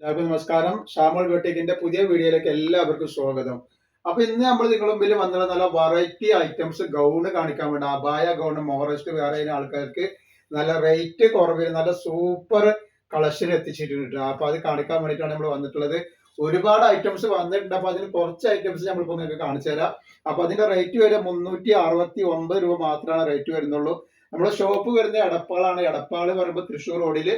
എല്ലാവർക്കും നമസ്കാരം. ഷാമോൾ ബോട്ടിക്കിന്റെ പുതിയ വീഡിയോയിലേക്ക് എല്ലാവർക്കും സ്വാഗതം. അപ്പൊ ഇന്ന് നമ്മൾ നിങ്ങളുടെ മുമ്പിൽ വന്നുള്ള നല്ല വെറൈറ്റി ഐറ്റംസ് ഗൗണ് കാണിക്കാൻ വേണ്ടി അബായ ഗൗണ് മോറസ്റ്റ് വേറെ ആൾക്കാർക്ക് നല്ല റേറ്റ് കുറവിൽ നല്ല സൂപ്പർ കളക്ഷൻ എത്തിച്ചിട്ടുണ്ട് അപ്പൊ അത് കാണിക്കാൻ വേണ്ടിയിട്ടാണ് നമ്മൾ വന്നിട്ടുള്ളത്. ഒരുപാട് ഐറ്റംസ് വന്നിട്ടുണ്ട്. അപ്പൊ അതിന് കുറച്ച് ഐറ്റംസ് നമ്മളിപ്പോ നിങ്ങൾക്ക് കാണിച്ചു തരാം. അപ്പൊ അതിന്റെ റേറ്റ് വരെ മുന്നൂറ്റി അറുപത്തി ഒമ്പത് രൂപ മാത്രമാണ് റേറ്റ് വരുന്നുള്ളൂ. നമ്മുടെ ഷോപ്പ് വരുന്നത് എടപ്പാളാണ്. എടപ്പാൾ പറയുമ്പോൾ തൃശ്ശൂർ റോഡിൽ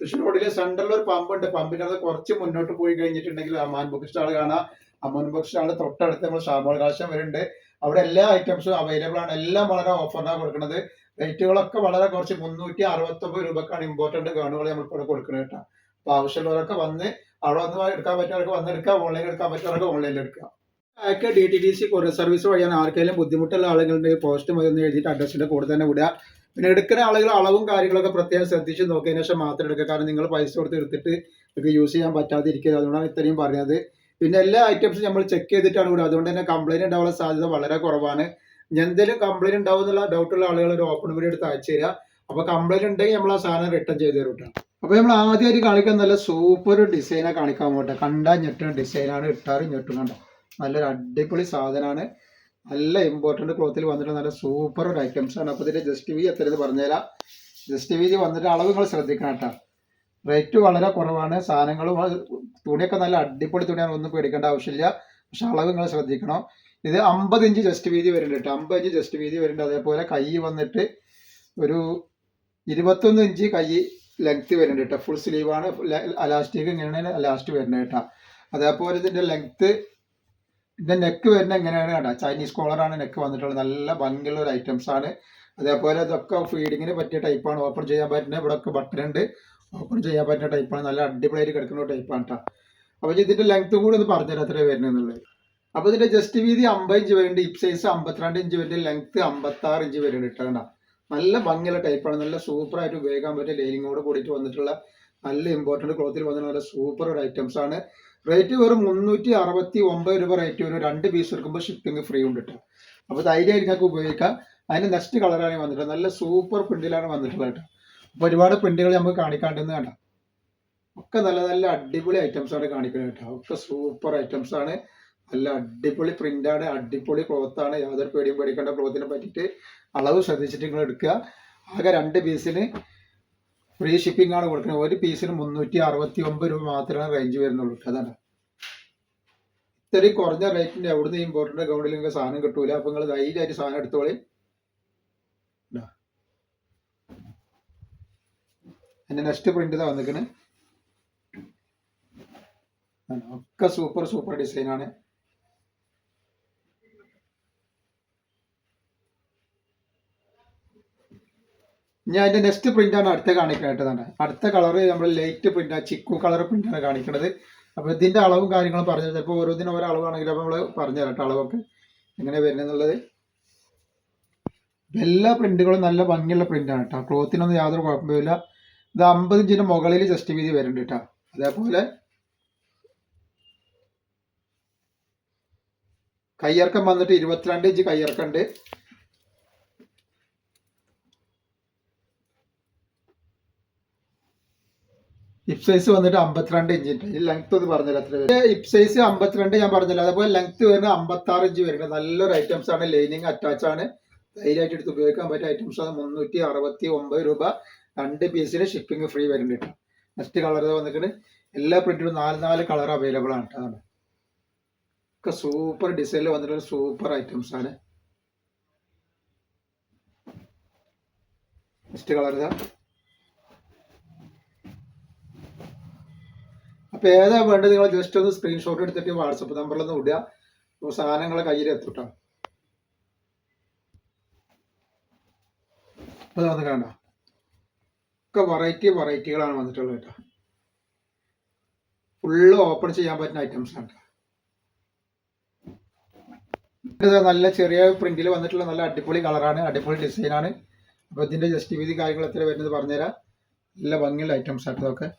തൃശ്ശൂർ റോഡിലെ സെൻട്രലിൽ ഒരു പമ്പ് ഉണ്ട്. പമ്പിന്റെ കുറച്ച് മുന്നോട്ട് പോയി കഴിഞ്ഞിട്ടുണ്ടെങ്കിൽ അമ്മാൻ ബുക്ക് സ്റ്റാൾ കാണാം. അമ്മാൻ ബുക്ക് സ്റ്റാൾ തൊട്ടടുത്ത് നമ്മൾ ഷാമോൾ കാശം വരുന്നുണ്ട്. അവിടെ എല്ലാ ഐറ്റംസും അവൈലബിൾ ആണ്. എല്ലാം വളരെ ഓഫറിനാണ് കൊടുക്കുന്നത് റേറ്റുകളൊക്കെ വളരെ കുറച്ച് മുന്നൂറ്റി അറുപത്തി ഒമ്പത് രൂപക്കാണ് ഇമ്പോർട്ടന്റ് ഗവൺമെന്റ് നമ്മൾ ഇവിടെ കൊടുക്കുന്നത് കേട്ടോ. അപ്പൊ ആവശ്യമുള്ളവരൊക്കെ വന്ന് അവിടെ വന്ന് എടുക്കാൻ പറ്റുന്നവർക്ക് വന്നെടുക്കാം ഓൺലൈനിൽ എടുക്കാൻ പറ്റുന്നവർക്ക് ഓൺലൈനിൽ എടുക്കാം ഒക്കെ D T D C courier service വഴിയാണ് ആർക്കെങ്കിലും ബുദ്ധിമുട്ടുള്ള ആളുകളുണ്ടെങ്കിൽ പോസ്റ്റ് മതി എന്ന് എഴുതിയിട്ട് അഡ്രസ്സിന്റെ കൂടെ തന്നെ വിടുക. പിന്നെ എടുക്കുന്ന ആളുകൾ അളവും കാര്യങ്ങളൊക്കെ പ്രത്യേകം ശ്രദ്ധിച്ച് നോക്കിയതിനു ശേഷം മാത്രം എടുക്കുക. കാരണം നിങ്ങൾ പൈസ കൊടുത്ത് എടുത്തിട്ട് നിങ്ങൾക്ക് യൂസ് ചെയ്യാൻ പറ്റാതിരിക്കുക അതുകൊണ്ടാണ് ഇത്രയും പറഞ്ഞത്. പിന്നെ എല്ലാ ഐറ്റംസും നമ്മൾ ചെക്ക് ചെയ്തിട്ടാണ് ഇവിടെ അതുകൊണ്ട് തന്നെ കംപ്ലൈന്റ് ഉണ്ടാവാനുള്ള സാധ്യത വളരെ കുറവാണ്. എന്തെങ്കിലും കംപ്ലൈന്റ് ഉണ്ടാവും എന്നുള്ള ഡൗട്ടുള്ള ആളുകൾ ഒരു ഓപ്പൺ വീഡിയോ എടുത്ത് അയച്ചു തരിക. അപ്പൊ കംപ്ലൈന്റ് ഉണ്ടെങ്കിൽ നമ്മൾ ആ സാധനം റിട്ടേൺ ചെയ്ത് തരും കേട്ടോ. അപ്പൊ നമ്മൾ ആദ്യമായിട്ട് കാണിക്കാൻ നല്ല സൂപ്പർ ഡിസൈനാണ് കാണിക്കാൻ പോട്ടെ കണ്ടാൽ ഞെട്ടുന്ന ഡിസൈനാണ് ഇട്ടാറ് ഞെട്ടും കണ്ടോ? നല്ലൊരു അടിപൊളി സാധനമാണ്. നല്ല ഇമ്പോർട്ടന്റ് ക്ലോത്തിൽ വന്നിട്ട് നല്ല സൂപ്പർ ഒരു ഐറ്റംസ് ആണ്. അപ്പോൾ ഇതിന്റെ ജസ്റ്റ് വി എത്രയെന്ന് പറഞ്ഞുതരാം. ജസ്റ്റ് വി വന്നിട്ട് അളവ് നിങ്ങൾ ശ്രദ്ധിക്കണം കേട്ടോ. റേറ്റ് വളരെ കുറവാണ്. സാധനങ്ങൾ തുണിയൊക്കെ നല്ല അടിപൊളി തുണിയാണ്. ഒന്നും പേടിക്കേണ്ട ആവശ്യമില്ല. പക്ഷെ അളവ് നിങ്ങൾ ശ്രദ്ധിക്കണം. ഇത് അമ്പത് ഇഞ്ച് ജസ്റ്റ് വീതി വരുന്നുണ്ട് അമ്പത് ഇഞ്ച് ജസ്റ്റ് വീതി വരുന്നുണ്ട്. അതേപോലെ കൈ വന്നിട്ട് ഒരു ഇരുപത്തൊന്ന് ഇഞ്ച് കൈ ലെങ്ത് വരുന്നുണ്ട് കേട്ടോ. ഫുൾ സ്ലീവാണ് അലാസ്റ്റിക് ഇങ്ങനെയാണ് ലാസ്റ്റ് വരുന്നത് കേട്ടോ. അതേപോലെ ഇതിന്റെ ലെങ്ത് ഇതിന്റെ നെക്ക് വരുന്നത് എങ്ങനെയാണ് കേട്ടോ? ചൈനീസ് കോളറാണ് നെക്ക് വന്നിട്ടുള്ളത്. നല്ല ഭംഗിയുള്ള ഒരു ഐറ്റംസ് ആണ്. അതേപോലെ ഇതൊക്കെ ഫീഡിങ്ങിന് പറ്റിയ ടൈപ്പാണ് ഓപ്പൺ ചെയ്യാൻ പറ്റുന്നത്. ഇവിടെ ഒക്കെ ബട്ടൺ ഉണ്ട്. ഓപ്പൺ ചെയ്യാൻ പറ്റുന്ന ടൈപ്പാണ് നല്ല അടിപൊളിയായിട്ട് കിടക്കുന്ന ടൈപ്പാണ് കേട്ടോ അപ്പോൾ ഇതിന്റെ ലെങ്ത്തും കൂടി ഒന്ന് പറഞ്ഞുതരാം എത്ര വരുന്നത് അപ്പോൾ ഇതിന്റെ ജസ്റ്റ് വീതി അമ്പത് ഇഞ്ച് വരുന്നുണ്ട്. ഇപ് സൈസ് അമ്പത്തിരണ്ട് ഇഞ്ച് വരുന്നുണ്ട്. ലെങ്ത് അമ്പത്തി ആറ് ഇഞ്ച് വരുന്നുണ്ട് കേട്ടോ നല്ല ഭംഗിയുള്ള ടൈപ്പാണ് നല്ല സൂപ്പർ ആയിട്ട് ഉപയോഗിക്കാൻ പറ്റിയ ലൈനിങ്ങോട് കൂടിയിട്ട് വന്നിട്ടുള്ള നല്ല ഇമ്പോർട്ടന്റ് ക്ലോത്തിൽ വന്ന നല്ല സൂപ്പർ ഒരു ഐറ്റംസ് ആണ്. റേറ്റ് വെറും മുന്നൂറ്റി അറുപത്തി ഒമ്പത് രൂപ റേറ്റ് വരും. രണ്ട് പീസ് എടുക്കുമ്പോൾ ഷിപ്പിംഗ് ഫ്രീ ഉണ്ട് കേട്ടോ അപ്പോൾ ധൈര്യമായിട്ട് നിങ്ങൾക്ക് ഉപയോഗിക്കാം. അതിന് നെക്സ്റ്റ് കളറാണ് വന്നിട്ടുള്ളത്. നല്ല സൂപ്പർ പ്രിന്റിലാണ് വന്നിട്ടുള്ളത് കേട്ടോ അപ്പോൾ ഒരുപാട് പ്രിന്റുകൾ നമുക്ക് കാണിക്കാണ്ടെന്ന് വേണ്ട ഒക്കെ നല്ല നല്ല അടിപൊളി ഐറ്റംസ് ആണ് കാണിക്കുന്നത് കേട്ടോ ഒക്കെ സൂപ്പർ ഐറ്റംസ് ആണ്. നല്ല അടിപൊളി പ്രിന്റ് ആണ്. അടിപൊളി ക്ലോത്ത് ആണ്. യാതൊരു പേടിയും പേടിക്കേണ്ട ക്ലോത്തിനെ പറ്റിയിട്ട് അളവ് ശ്രദ്ധിച്ചിട്ട് നിങ്ങൾ എടുക്കുക. ആകെ രണ്ട് പീസിന് ഫ്രീ ഷിപ്പിംഗ് ആണ് കൊടുക്കുന്നത്. ഒരു പീസിന് മുന്നൂറ്റി അറുപത്തി ഒമ്പത് രൂപ മാത്രമേ റേഞ്ച് വരുന്നുള്ളൂ. അതാണ്. ഇത്രയും കുറഞ്ഞ റേറ്റിന്റെ എവിടുന്ന് ഇമ്പോർട്ടന്റ് അക്കൗണ്ടിൽ നിങ്ങൾക്ക് സാധനം കിട്ടൂല. അപ്പൊ നിങ്ങൾ ധൈര്യമായിട്ട് സാധനം എടുത്തോളി. എന്റെ നെക്സ്റ്റ് പ്രിന്റ് ഇതാ ഒക്കെ സൂപ്പർ സൂപ്പർ ഡിസൈൻ ഞാൻ അതിന്റെ നെക്സ്റ്റ് പ്രിന്റാണ് അടുത്ത കാണിക്കേണ്ടതാണ് അടുത്ത കളർ നമ്മൾ ലൈറ്റ് പ്രിന്റ് ചിക്കു കളർ പ്രിന്റാണ് കാണിക്കുന്നത്. അപ്പോൾ ഇതിന്റെ അളവും കാര്യങ്ങളും പറഞ്ഞു ചിലപ്പോൾ ഓരോന്നിനും ഓരോ അളവാണെങ്കിൽ അപ്പോൾ നമ്മൾ പറഞ്ഞു കേട്ടോ അളവൊക്കെ. എങ്ങനെ വരുന്നെന്നുള്ളത് എല്ലാ പ്രിന്റുകളും നല്ല ഭംഗിയുള്ള പ്രിന്റാണ് കേട്ടോ. ക്ലോത്തിനൊന്നും യാതൊരു കുഴപ്പമില്ല. ഇത് അമ്പത് ഇഞ്ചിന് മുകളിൽ ജസ്റ്റ് വീതി വരുന്നുണ്ട് കേട്ടോ. അതേപോലെ കയ്യിറക്കം വന്നിട്ട് ഇരുപത്തിരണ്ട് ഇഞ്ച് കയ്യിറക്കം ഉണ്ട് ഹിപ് സൈസ് വന്നിട്ട് അമ്പത്തിരണ്ട് ഇഞ്ചിന്റെ ഈ ലെങ്ത് ഒന്ന് പറഞ്ഞില്ല അത്ര ഹിപ് സൈസ് അമ്പത്തിരണ്ട് ഞാൻ പറഞ്ഞില്ല. അതേപോലെ ലെങ്ത് വരുന്നത് അമ്പത്തി ആറ് ഇഞ്ച് വരുന്നത് നല്ലൊരു ഐറ്റംസ് ആണ്. ലൈനിങ് അറ്റാച്ച് ആണ്. ധൈര്യമായിട്ട് എടുത്ത് ഉപയോഗിക്കാൻ പറ്റിയ ഐറ്റംസ് ആണ്. മുന്നൂറ്റി അറുപത്തി ഒമ്പത് രൂപ രണ്ട് പീസിന് ഷിപ്പിംഗ് ഫ്രീ വരുന്നുണ്ട്. നെക്സ്റ്റ് കളർ വന്നിട്ട് എല്ലാ പ്രിന്റിലും നാല് നാല് കളർ അവൈലബിൾ ആണ് കേട്ടോ. ഒക്കെ സൂപ്പർ ഡിസൈനിൽ വന്നിട്ടുള്ള സൂപ്പർ ഐറ്റംസ് ആണ്. നെക്സ്റ്റ് കളർ ഇതാ അപ്പൊ ഏതാ വേണ്ടത് നിങ്ങൾ ജസ്റ്റ് ഒന്ന് സ്ക്രീൻഷോട്ട് എടുത്തിട്ട് വാട്സപ്പ് നമ്പറിൽ ഒന്ന് വിടുക സാധനങ്ങളെ കയ്യിൽ എത്തൂട്ടോ അത് വന്ന് കണ്ട ഒക്കെ വെറൈറ്റി വെറൈറ്റികളാണ് വന്നിട്ടുള്ളത് കേട്ടോ ഫുള്ള് ഓപ്പൺ ചെയ്യാൻ പറ്റുന്ന ഐറ്റംസ് ആണ്. നല്ല ചെറിയ പ്രിന്റിൽ വന്നിട്ടുള്ള നല്ല അടിപൊളി കളറാണ് അടിപൊളി ഡിസൈനാണ് അപ്പൊ ഇതിന്റെ ജസ്റ്റ് വീതി കാര്യങ്ങൾ എത്ര വരുന്നത് പറഞ്ഞുതരാം. നല്ല ഭംഗിയുള്ള ഐറ്റംസ് ആണ് ഇതൊക്കെ.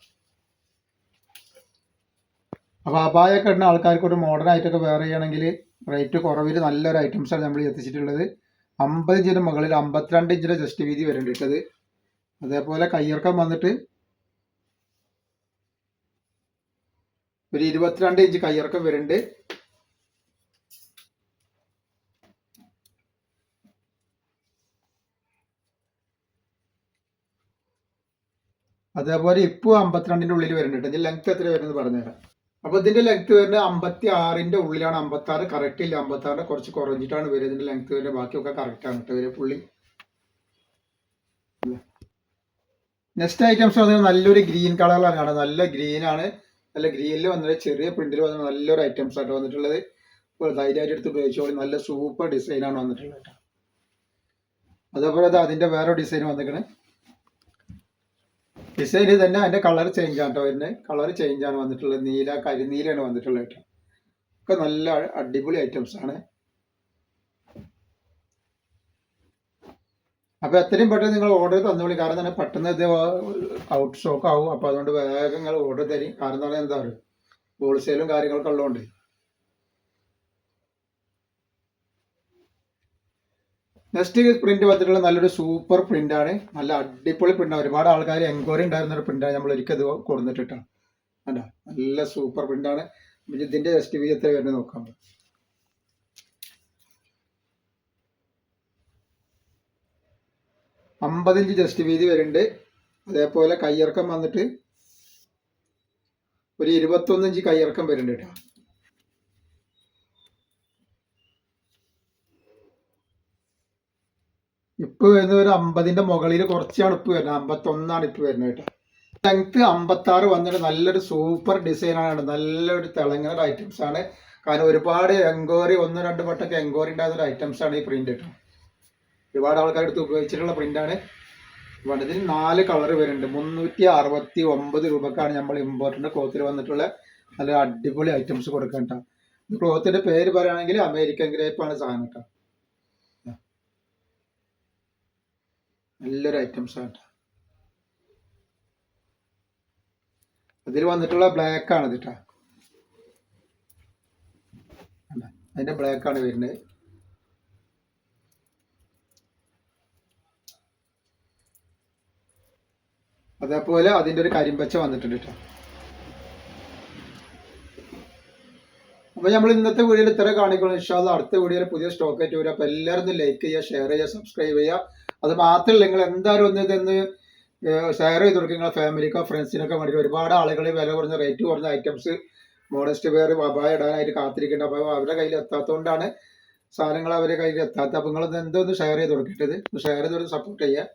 അപ്പോൾ അപായൊക്കെ ഇടുന്ന ആൾക്കാർക്ക് ഒരു മോഡേൺ ആയിട്ടൊക്കെ വെയർ ചെയ്യണമെങ്കിൽ റേറ്റ് കുറവിൽ നല്ലൊരു ഐറ്റംസ് ആണ് നമ്മൾ എത്തിച്ചിട്ടുള്ളത്. അമ്പത് ഇഞ്ചിന് മുകളിൽ അമ്പത്തിരണ്ട് ഇഞ്ചിന്റെ ജസ്റ്റ് വീതി വരേണ്ടിട്ടത് അതേപോലെ കയ്യിറക്കം വന്നിട്ട് ഒരു ഇരുപത്തിരണ്ട് ഇഞ്ച് കയ്യിറക്കം വരുന്നുണ്ട്. അതേപോലെ ഇപ്പോൾ അമ്പത്തിരണ്ടിന്റെ ഉള്ളിൽ വരുന്നുണ്ട്. ഇതിന്റെ ലെങ്ത് എത്ര വരുന്നത് പറഞ്ഞുതരാം. അപ്പൊ ഇതിന്റെ ലെങ്ത് വരുന്നത് അമ്പത്തി ആറിന്റെ ഉള്ളിലാണ്. അമ്പത്തി ആറ് കറക്റ്റ് ഇല്ല. അമ്പത്തി ആറിന്റെ കുറച്ച് കുറഞ്ഞിട്ടാണ് വരുന്നത് ഇതിന്റെ ലെങ്ത് വരുന്നത് ബാക്കിയൊക്കെ കറക്റ്റ് ആണ് കേട്ടോ. വരെ പുള്ളി. നെക്സ്റ്റ് ഐറ്റംസ് വന്നത് നല്ലൊരു ഗ്രീൻ കളറിലാണ് കാണുന്നത് നല്ല ഗ്രീൻ ആണ്. നല്ല ഗ്രീനിൽ വന്നത് ചെറിയ പ്രിന്റിൽ വന്ന നല്ലൊരു ഐറ്റംസ് ആയിട്ട് വന്നിട്ടുള്ളത്. ധൈര്യമായിട്ട് എടുത്ത് ഉപയോഗിച്ചോളി നല്ല സൂപ്പർ ഡിസൈനാണ് വന്നിട്ടുള്ളത് അതേപോലെ അത് അതിന്റെ വേറെ ഡിസൈൻ വന്നിക്കണേ ഡിസൈൻ തന്നെ അതിന്റെ കളർ ചേഞ്ച് ആണ് കേട്ടോ കളർ ചേഞ്ച് ആണ് വന്നിട്ടുള്ളത്. നീല കരിനീലാണ് വന്നിട്ടുള്ളത് കേട്ടോ ഒക്കെ നല്ല അടിപൊളി ഐറ്റംസ് ആണ്. അപ്പൊ എത്രയും പെട്ടെന്ന് നിങ്ങൾ ഓർഡർ തന്നോളി കാരണം തന്നെ പെട്ടെന്ന് ഇത് ഔട്ട് സ്റ്റോക്ക് ആവും. അപ്പൊ അതുകൊണ്ട് വേഗം നിങ്ങൾ ഓർഡർ തരും. കാരണം എന്താ പറയുക ഹോൾസെയിലും കാര്യങ്ങളൊക്കെ ഉള്ളതുകൊണ്ട്. നെക്സ്റ്റ് പ്രിന്റ് വന്നിട്ടുള്ള നല്ലൊരു സൂപ്പർ പ്രിന്റ് ആണ്. നല്ല അടിപൊളി പ്രിന്റ് ഒരുപാട് ആൾക്കാർ എൻക്വയറി ഉണ്ടായിരുന്ന ഒരു പ്രിന്റ് ആണ് നമ്മൾ ഒരിക്കൽ ഇത് കൊടുത്തിട്ടാണ് കണ്ടോ? നല്ല സൂപ്പർ പ്രിന്റ് ആണ്. ഇതിന്റെ നെക്സ്റ്റ് വീതി എത്ര വരുന്നത് നോക്കാം അമ്പതിഞ്ച് ജസ്റ്റ് വീതി വരുന്നുണ്ട്. അതേപോലെ കയ്യിറക്കം വന്നിട്ട് ഒരു ഇരുപത്തൊന്നിഞ്ച് കയ്യിറക്കം വരുന്നുണ്ട് കേട്ടോ. ഇപ്പ് വരുന്നത് ഒരു അമ്പതിന്റെ മുകളിൽ കുറച്ചാണ് ഇപ്പ് വരുന്നത്. അമ്പത്തൊന്നാണ് ഇപ്പ് വരുന്നത് കേട്ടോ. ലെങ്ത് അമ്പത്തി ആറ് വന്നിട്ട് നല്ലൊരു സൂപ്പർ ഡിസൈൻ ആണ്. നല്ലൊരു തിളങ്ങുന്ന ഐറ്റംസ് ആണ്. കാരണം ഒരുപാട് എൻക്വയറി ഒന്ന് രണ്ട് വട്ടമൊക്കെ എൻക്വയറി ഉണ്ടാകുന്ന ഒരു ഐറ്റംസ് ആണ് ഈ പ്രിന്റ് കേട്ടോ. ഒരുപാട് ആൾക്കാർ എടുത്ത് ഉപയോഗിച്ചിട്ടുള്ള പ്രിന്റ് ആണ്. ഇവിടെ ഇതിന് നാല് കളർ വരുന്നുണ്ട്. മുന്നൂറ്റി അറുപത്തി ഒമ്പത് രൂപക്കാണ് നമ്മൾ ഇമ്പോർട്ടന്റ് ക്ലോത്തിൽ വന്നിട്ടുള്ള നല്ല അടിപൊളി ഐറ്റംസ് ഈ ക്ലോത്തിന്റെ പേര് പറയുകയാണെങ്കിൽ അമേരിക്കൻ ഗ്രേപ്പ് ആണ് സാധനം കേട്ടോ. നല്ലൊരു ഐറ്റംസ് ആണ് അതിൽ വന്നിട്ടുള്ള ബ്ലാക്ക് ആണ് കേട്ടോ അതിന്റെ ബ്ലാക്ക് ആണ് വരുന്നത്. അതേപോലെ അതിന്റെ ഒരു കരിമ്പച്ച വന്നിട്ടുണ്ട് കേട്ടോ അപ്പൊ നമ്മൾ ഇന്നത്തെ വീഡിയോയിൽ ഇത്ര കാണിക്കണം ഇൻഷാല്ല അടുത്ത വീഡിയോയിൽ പുതിയ സ്റ്റോക്ക് ആയിട്ട് വരും. അപ്പൊ എല്ലാവരും ലൈക്ക് ചെയ്യുക ഷെയർ ചെയ്യുക സബ്സ്ക്രൈബ് ചെയ്യുക. അത് മാത്രമല്ല നിങ്ങൾ എന്തായാലും ഒന്ന് ഇതെന്ന് ഷെയർ ചെയ്ത് കൊടുക്കുക നിങ്ങളെ ഫാമിലിക്കോ ഫ്രണ്ട്സിനൊക്കെ വേണ്ടി ഒരുപാട് ആളുകൾ വില കുറഞ്ഞ റേറ്റ് കുറഞ്ഞ ഐറ്റംസ് മോഡസ്റ്റ് വെയർ അപായം ഇടാനായിട്ട് കാത്തിരിക്കുന്നുണ്ട്. അപ്പോൾ അവരുടെ കയ്യിൽ എത്താത്തതുകൊണ്ടാണ് സാധനങ്ങൾ അവരുടെ കയ്യിൽ എത്താത്തത് അപ്പോൾ നിങ്ങൾ എന്തോ ഒന്ന് ഷെയർ ചെയ്ത് കൊടുക്കേണ്ടത് ഷെയർ ചെയ്ത് സപ്പോർട്ട് ചെയ്യുക